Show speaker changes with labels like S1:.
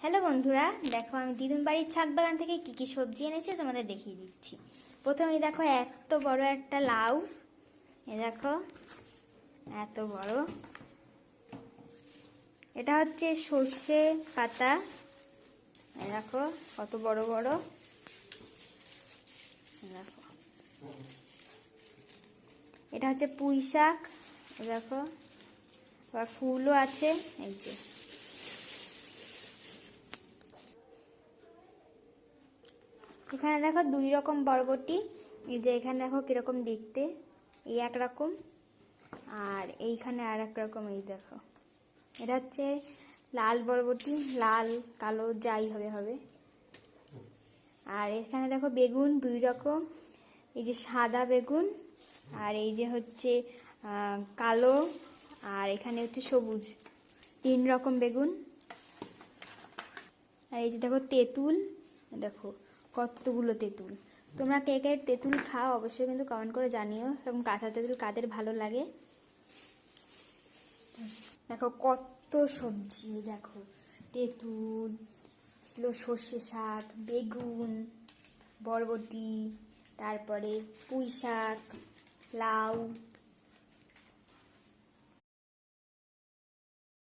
S1: Hello বন্ধুরা, দেখো আমি দিদুন বাড়ির ছাদ বাগান থেকে কি কি সবজি এনেছে তোমাদের দেখিয়ে দিচ্ছি। প্রথমে দেখো এত বড় একটা লাউ, এ দেখো এত বড়। এটা হচ্ছে সর্ষে পাতা, এ দেখো কত বড় বড়। দেখো। এটা হচ্ছে পুঁই শাক দেখো। আবার ফুলও আছে, এই যে। এখানে দেখো দুই রকম বরবটি। এই যে এখানে দেখো কীরকম দেখতে। এই এক রকম। আর এইখানে আর এক রকম এই দেখো। এটা হচ্ছে লাল বরবটি। লাল, কালো, যাই হবে হবে। আর এখানে দেখো বেগুন দুই রকম। এই যে সাদা বেগুন। আর এই যে হচ্ছে কালো। আর এখানে হচ্ছে সবুজ। তিন রকম বেগুন। আর এই যে দেখো তেঁতুল। দেখো কতগুলো তেঁতুল? তোমরা কে কে তেঁতুল খাও অবশ্যই কিন্তু কমেন্ট করে জানিও এবং কাঁচা তেঁতুল কাদের ভালো লাগে। দেখো কত সবজি দেখো। তেঁতুল, ছিল সর্ষে শাক, বেগুন, বরবটি, তারপরে পুঁই শাক, লাউ